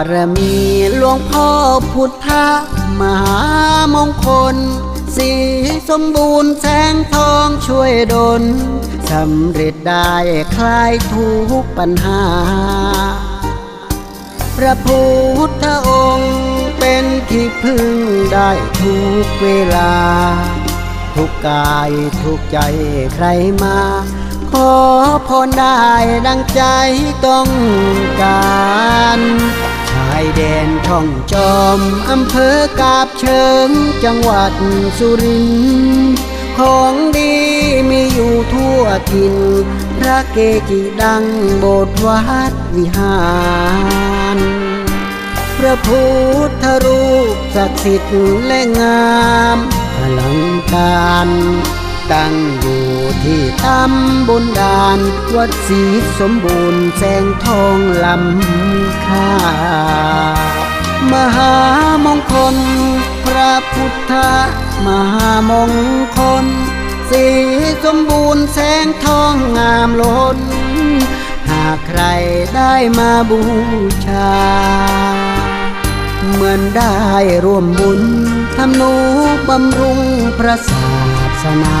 ารมีหลวงพ่อพุทธมหามงคล สีสมบูรณ์แสงทองช่วยดลสำเร็จได้คลายทุกปัญหา พระพุทธองค์เป็นที่พึ่งได้ทุกเวลา ทุกกายทุกใจใครมาขอพรได้ดังใจต้องการายแดนท่องจอม อำเภอกาบเชิง จังหวัดสุรินทร์ของดีมีอยู่ทั่วถิ่นพระเกจิดังโบสถ์วัดวิหาร พระพุทธรูปศักดิ์สิทธิ์และงามอลังการตั้งอยู่ ที่ตำบนดานวัดศรีสมบูรณ์แสงทองลำค่ามหามงคล พระพุทธมหามงคล สีสมบูรณ์แสงทองงามล้น หากใครได้มาบูชา เหมือนได้ร่วมบุญทำนุบำรุงพระศาสนา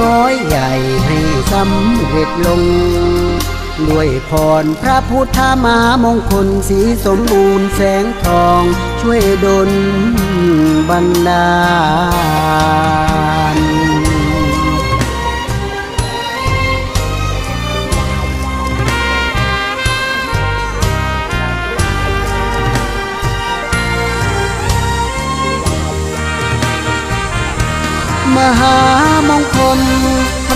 น้อยใหญ่ให้สำเร็จลง ด้วยพรพระพุทธมามงคลสีสมบูรณ์แสงทอง ช่วยดลบันดาลมหา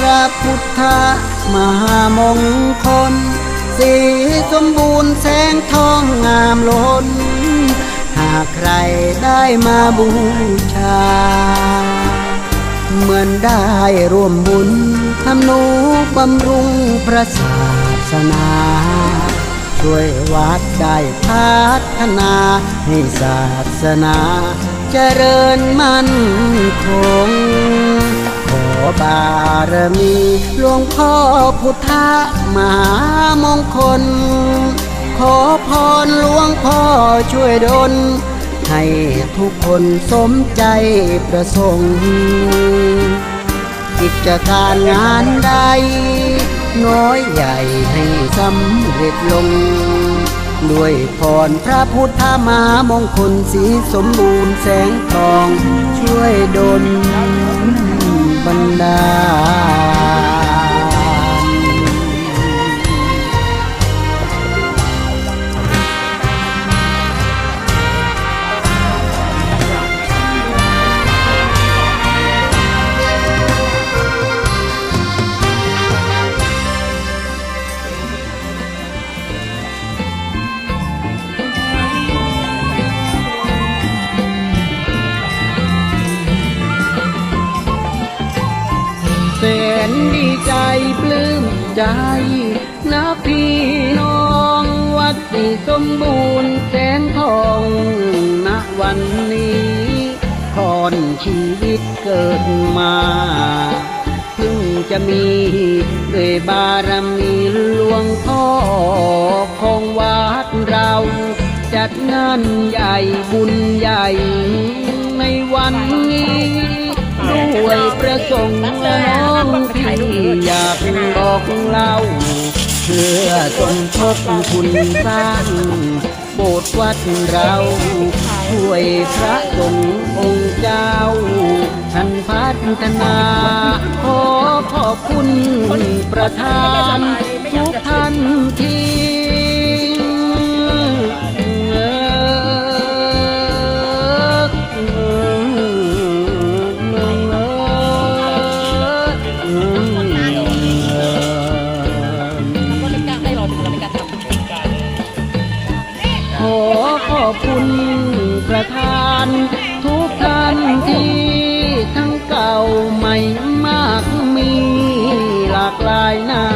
ระพุทธมหามงคล สีสมบูรณ์แสงทองงามล้น หากใครได้มาบูชา เหมือนได้ร่วมบุญทำนุบำรุงพระศาสนา ช่วยวัดได้พัฒนาให้ศาสนา เจริญมั่นคง บารมีหลวงพ่อพุทธมหามงคล ขอพรหลวงพ่อช่วยดล ให้ทุกคนสมใจประสงค์กิจการงานใด น้อยใหญ่ให้สำเร็จลง ด้วยพรพระพุทธมามงคลสีสมบูรณ์แสงทอง ช่วยดล บั สมบูรณ์แสงทองณวันนี้พรชีวิตเกิดมาเพิ่งจะมีด้วยบารมีหลวงพ่อของวัดเรา จัดงานใหญ่บุญใหญ่ในวันนี้ด้วยประสงค์และน้องที่อยากบอกเล่า เพื่อสมทบคุณสร้าง โบสถ์วัดเราช่วยพระสงฆ์องค์เจ้าท่านพัฒนาขอขอบคุณประธานทุกท่านที่ ขอขอบคุณประทาน ทุกท่านที่ทั้งเก่าใหม่มากมีหลากหลายหน้า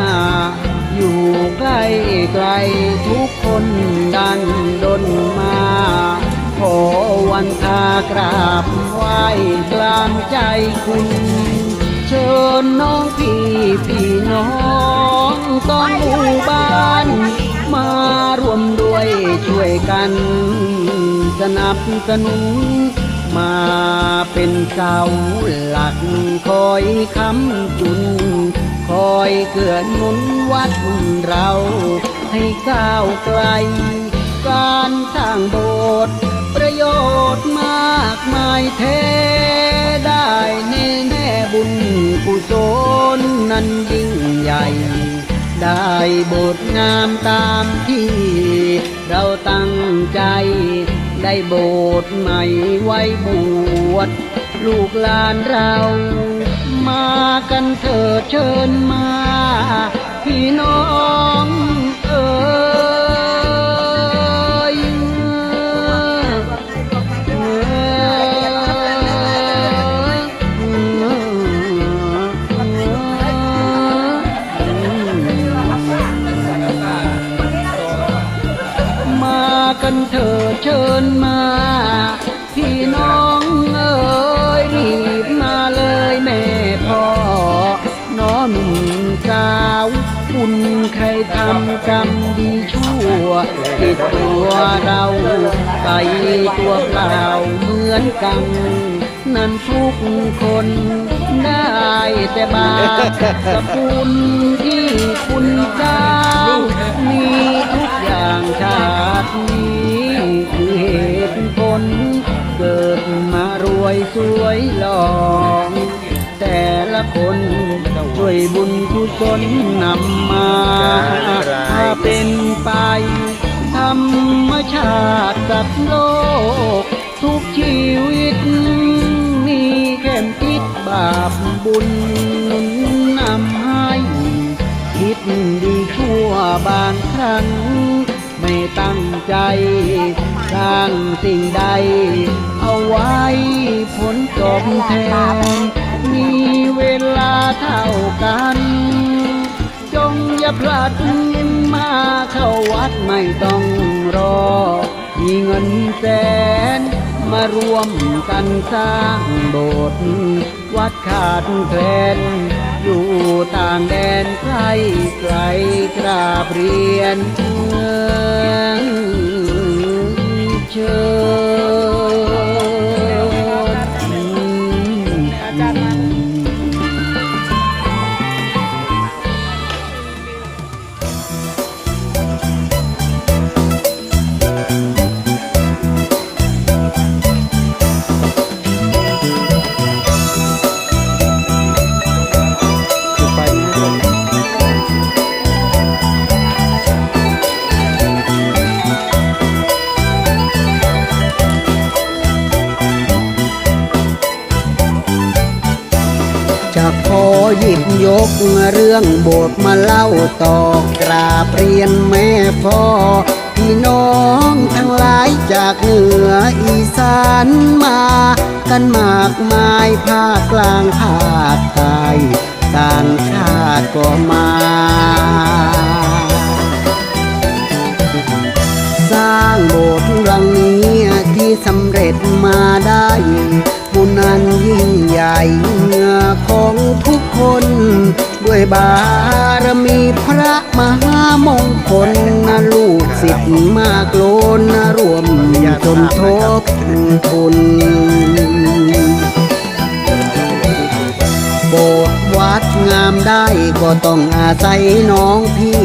อยู่ใกล้ไกลทุกคนดันดนมา ขอวันทากราบไหว้กลางใจคุณเชิญน้องพี่พี่น้องต้องหมู่บ้าน มารวมด้วยช่วยกัน สนับสนุน มาเป็นเสาหลัก คอยค้ำจุน คอยเกื้อหนุนวัดเรา ให้ก้าวไกล การสร้างโบสถ์ประโยชน์มากมายแท้ได้แน่แน่บุญกุศลนั้นยิ่งใหญ่ ได้บทงามตามที่ เราตั้งใจได้โบทใหม่ไว้บวชลูกหลานเรา มากันเถิดเชิญมา พี่น้องเอ๋ย เราไปตัวเปล่าเหมือนกัน นั้นทุกคนได้แต่บาปกับคุณที่คุณสร้างมีทุกอย่างชาตินี้คือเหตุผลเกิดมารวยสวยหลองแต่ละคนช่วยบุญกุศลนำมาถ้าเป็นไป ชาติสัตว์โลก ทุกชีวิต มีแค่คิดบาปบุญหนุนนำให้คิดดีชั่วบางครั้ง ไม่ตั้งใจ สร้างสิ่งใด เอาไว้ผลตอบแทนมีเวลาเท่ากัน จงอย่าพลัดมาเข้าวัดไม่ต้องรอ มีเงินแสนมารวมกันสร้างโบสถ์วัดขาดแคลนอยู่ต่างแดนไกลไกลกราบเรียนเมืองเชิญ หยิบยกเรื่องโบสมาเล่าต่อกราบเรียนแม่พ่อ พี่น้องทั้งหลายจากเหนืออีสานมา กันมากมายภาคกลางภาคใต้ต่างชาติก็มาสร้างโบสถ์หลังนี้ที่สำเร็จมาได้ ด้วยบารมีพระมหามงคลนะลูกศิษย์มากโลนนะรวมจนทบทุนโบสถ์วัดงามได้ก็ต้องอาศัยน้องพี่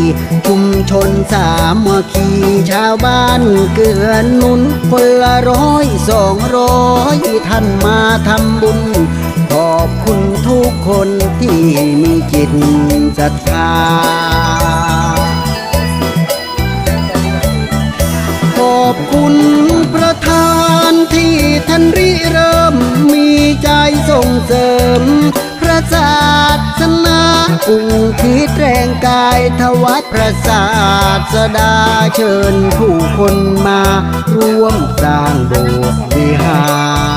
ชุมชนสามัคคีชาวบ้านเกื้อหนุนคนละร้อยสองร้อยท่านมาทำบุญ ขอบคุณทุกคน ที่มีจิตศรัทธาขอบคุณประธานที่ท่านริเริ่มมีใจส่งเสริม พระศาสนาอุ่งคิดแรงกายถวัดพระศาสดาเชิญผู้คนมา ร่วมสร้างโบสถ์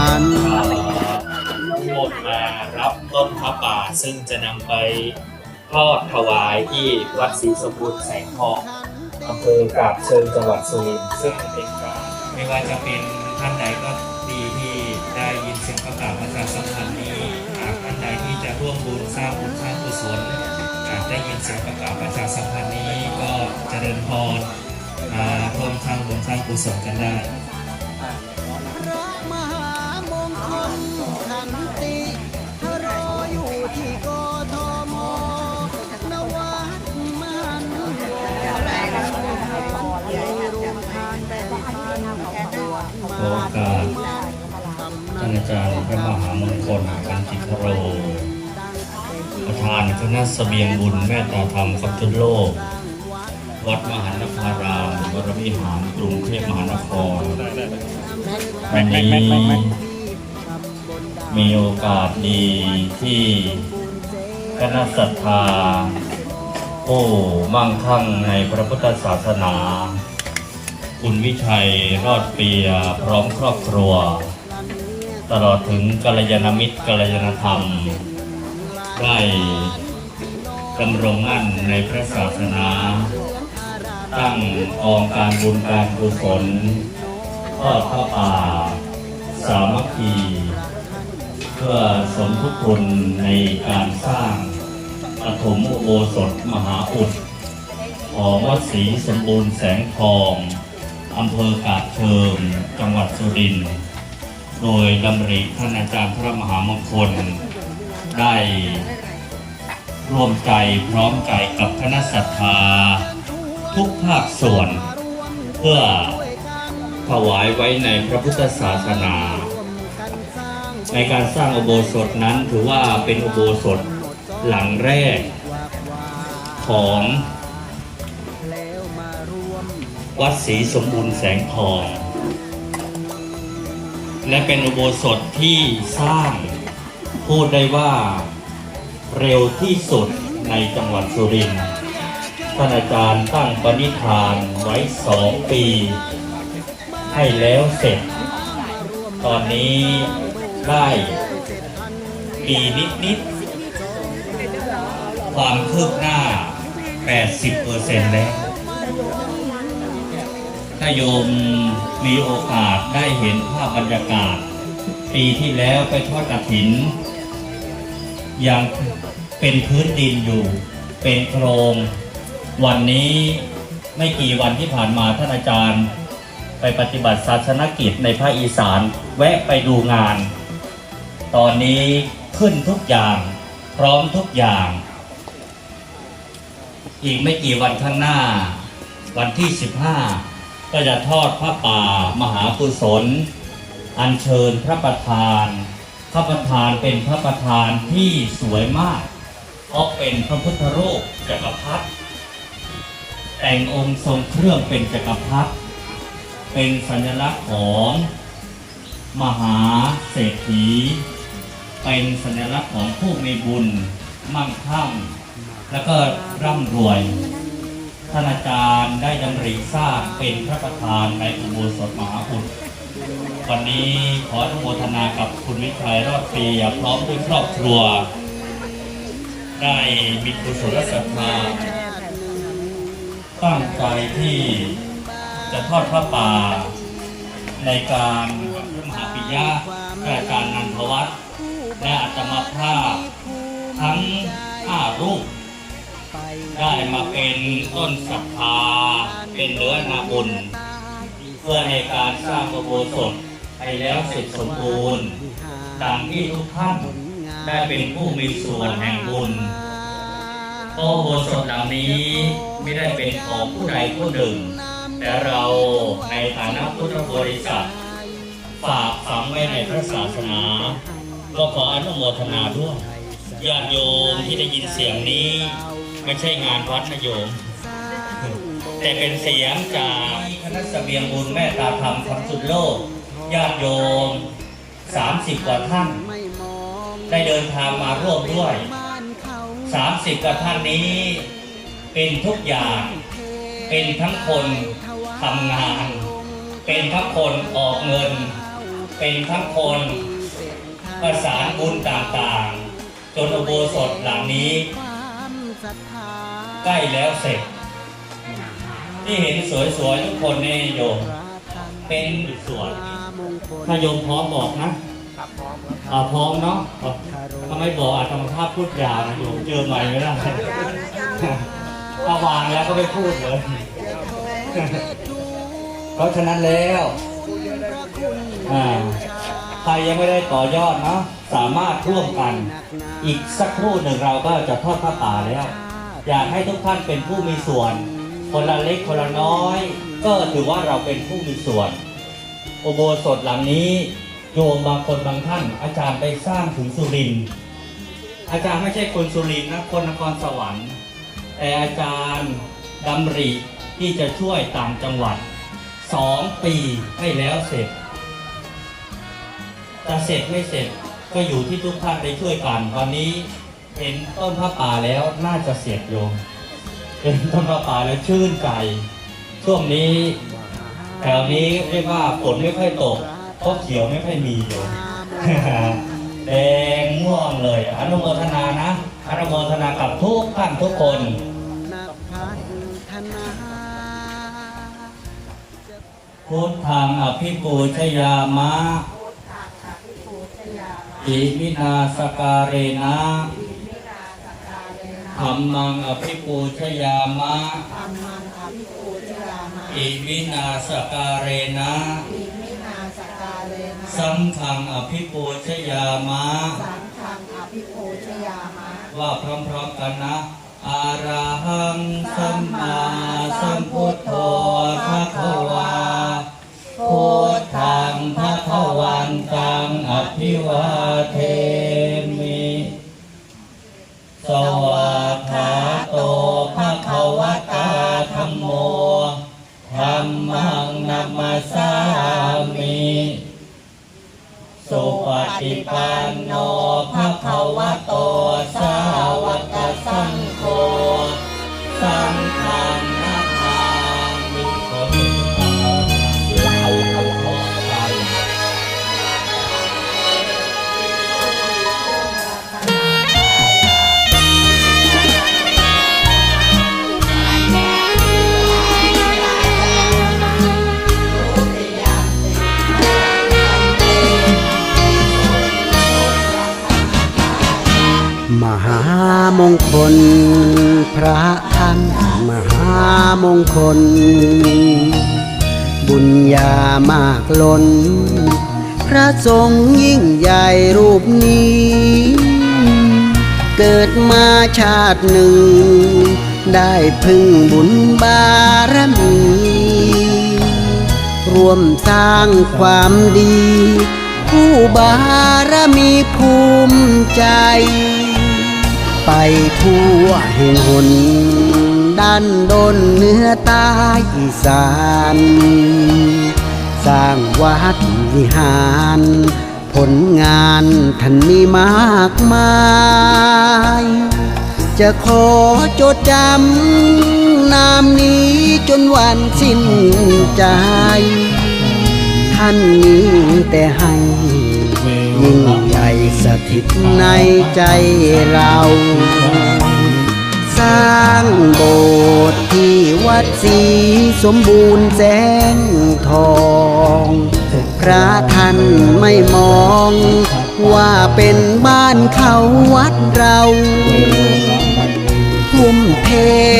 ไปทอดถวายที่วัดศรีสมบูรณ์แสงทองอำเภอกาบเชิงจังหวัดสุรินทร์ซึ่งเป็นการไม่ว่าจะเป็นท่านใดก็ดีที่ได้ยินเสียงประกาศประชาสัมพันธ์นี้หากท่านใดที่จะร่วมบุญสร้างบุญสร้างกุศลหากได้ยินเสียงประกาศประชาสัมพันธ์นี้ก็เจริญพรมาร่วมสร้างบุญสร้างกุศลกันได้ โอกาสท่านอาจารย์พระมหามงคลคันติพโร ประธานคณะเสบียงบุญแม่ตาธรรมคับทุนโลก วัดมหานพารามวรวิหารกรุงเทพมหานครวันนี้มีโอกาสดีที่คณะศรัทธาผู้มั่งคั่งในพระพุทธศาสนา คุณวิชัยรอดเปียพร้อมครอบครัว ตลอดถึงกัลยาณมิตรกัลยาณธรรม ได้ดำรงมั่นในพระศาสนา ตั้งองการบุญการกุศลทอดพระป่า สามัคคีเพื่อสมทบทุนในการสร้างปฐมอุโบสถมหาอุดของวัดศรีสมบูรณ์แสงทอง อำเภอกาบเชิง จังหวัดสุรินทร์ โดยดำริท่านอาจารย์พระมหามงคล ได้ร่วมใจพร้อมใจกับคณะศรัทธา ทุกภาคส่วน เพื่อถวายไว้ในพระพุทธศาสนา ในการสร้างอุโบสถนั้นถือว่าเป็นอุโบสถหลังแรกของ วัดศรีสมบูรณ์แสงทอง และเป็นอุโบสถที่สร้างพูดได้ว่าเร็วที่สุดในจังหวัดสุรินทร์ท่านอาจารย์ตั้งปณิธานไว้สองปี ให้แล้วเสร็จ ตอนนี้ได้ปีนิดๆความคืบหน้า 80%แล้ว ถ้าโยมมีโอกาสได้เห็นภาพบรรยากาศ ปีที่แล้วไปทอดกระถิน ยังเป็นพื้นดินอยู่ เป็นโครง วันนี้ไม่กี่วันที่ผ่านมาท่านอาจารย์ ไปปฏิบัติศาสนกิจในภาคอีสาน แวะไปดูงาน ตอนนี้ขึ้นทุกอย่าง พร้อมทุกอย่าง อีกไม่กี่วันข้างหน้า วันที่ 15 ก็จะทอดพระป่ามหากุศล อัญเชิญพระประธาน พระประธานเป็นพระประธานที่สวยมาก เพราะเป็นพระพุทธรูปจักรพรรดิแต่งองค์ทรงเครื่องเป็นจักรพรรดิเป็นสัญลักษณ์ของมหาเศรษฐี เป็นสัญลักษณ์ของผู้มีบุญ มั่งคั่ง แล้วก็ร่ำรวย ท่านอาจารย์ได้ดำริสร้างเป็นพระประธานในอุโบสถมหาอุดวันนี้ขออนุโมทนากับคุณวิชัยรอดปียพร้อมด้วยครอบครัว ได้มีกุศลศรัทธาตั้งใจที่จะทอดพระป่า ในการมหาปิยะพระอาจารย์นันทวัฒน์และอาตมาภาพทั้งห้ารูป ได้มาเป็นต้นศรัทธาเป็นเนื้อนาบุญ เพื่อในการสร้างอุโบสถให้แล้วเสร็จสมบูรณ์ดังที่ทุกท่านได้เป็นผู้มีส่วนแห่งบุญเพระอุโบสถเหล่านี้ไม่ได้เป็นของผู้ใดผู้หนึ่ง แต่เราในฐานะพุทธบริษัทฝากฝังไว้ในพระศาสนา ก็ขออนุโมทนาด้วยญาติโยมที่ได้ยินเสียงนี้ ไม่ใช่งานวัดนะโยม แต่เป็นเสียงจากคณะเสบียงบุญแม่ตาธรรมคำสุดโลกญาติโยม 30 กว่าท่าน ได้เดินทางมาร่วมด้วย 30 กว่าท่านนี้ เป็นทุกอย่าง เป็นทั้งคนทำงาน เป็นทั้งคนออกเงิน เป็นทั้งคนประสานบุญต่างๆ จนอุโบสถหลังนี้ ใกล้แล้วเสร็จ ที่เห็นสวยๆทุกคนนี่โยมพระท่านเป็นส่วนมงคลถ้าโยมพร้อมบอกนะอ่าพร้อมเนาะอะถ้าไม่บอกอาจจะมาภาพพูดยาวนะโยมเจอใหม่ไม่ได้ถ้าวางแล้วก็ไม่พูดเลย เพราะฉะนั้นแล้วอ่าใครยังไม่ได้ต่อยอดเนาะสามารถร่วมกัน อีกสักครู่หนึ่งเราก็จะทอดผ้าป่าแล้ว อยากให้ทุกท่านเป็นผู้มีส่วน คนละเล็กคนละน้อย ก็ถือว่าเราเป็นผู้มีส่วน อุโบสถหลังนี้โยมบางคนบางท่าน อาจารย์ไปสร้างถึงสุรินทร์อาจารย์ไม่ใช่คนสุรินทร์นะคนนครสวรรค์ แต่อาจารย์ดำริที่จะช่วยต่างจังหวัดสองปีให้แล้วเสร็จจะเสร็จไม่เสร็จก็อยู่ที่ทุกท่านได้ช่วยกันตอนนี้ เห็นต้นพระป่าแล้วน่าจะเสร็จโยมเห็นต้นพระป่าแล้วชื่นใจช่วงนี้แถวนี้เรียกว่าฝนไม่ค่อยตกเพราะเขียวไม่ค่อยมีโยมแดงม่วงเลยอนุโมทนานะอนุโมทนากับทุกท่านทุกคนพุทธังอภิปูชยามะอิมินาสการเรนะ ธรรมังอภิปูชยามะ อิมินาสการเรนะ สังฆังอภิปูชยามะ สังฆังอภิปูชยามะ ว่าพร้อมๆกันนะอาราหังสัมมาสัมพุทโธภะคะวาพุทธังภะคะวันตังอภิวาเท สามิสุปฏิปันโนภะคะวะโตามงคล พระท่านมหามงคล บุญญามากล้น พระทรงยิ่งใหญ่รูปนี้ เกิดมาชาติหนึ่ง ได้พึ่งบุญบารมีร่วมสร้างความดี ผู้บารมีภูมิใจ ไปทั่วแห่งหนด้านดนเนื้อใต้อีสาน สร้างวัดวิหาร ผลงานท่านมีมากมาย จะขอจดจำนามนี้จนวันสิ้นใจ ท่านมีแต่ให้ ยิ่งใหญ่สถิตในใจเรา สร้างโบสถ์ที่วัดสีสมบูรณ์แสงทอง พระท่านไม่มอง ว่าเป็นบ้านเขาวัดเรา ทุ่มเท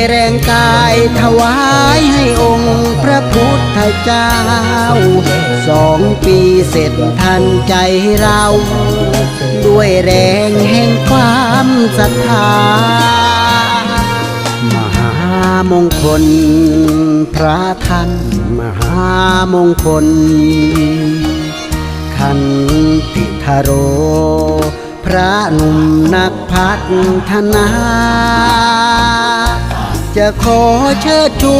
แรงกายถวายให้องค์พระพุทธเจ้า สองปีเสร็จทันใจเรา ด้วยแรงแห่งความศรัทธามหามงคล พระท่านมหามงคล คันติทโร ระหนุ่มนักพัฒนา จะขอเชิดชู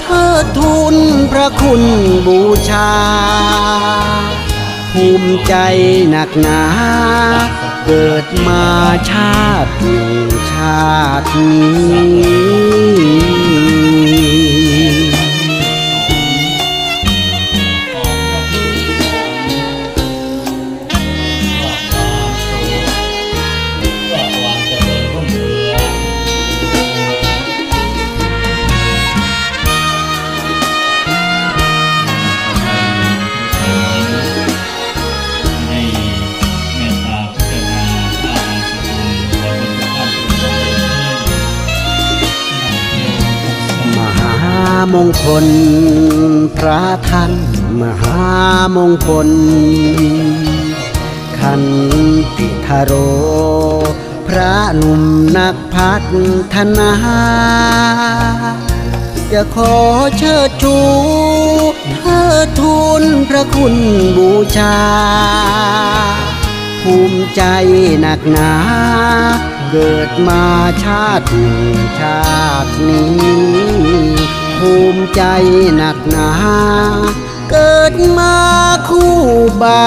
เทิดทูนพระคุณบูชา ภูมิใจหนักหนา เกิดมาชาติหนึ่งชาตินี้ามงคล คันติทาโร พระหนุ่มนักพัฒนาจะขอเชิดชูเทิดทูลพระคุณบูชา ภูมิใจหนักหนา เกิดมาชาติหนึ่งชาตินี้ ภูมิใจหนักหนา เกิดมาคู่บา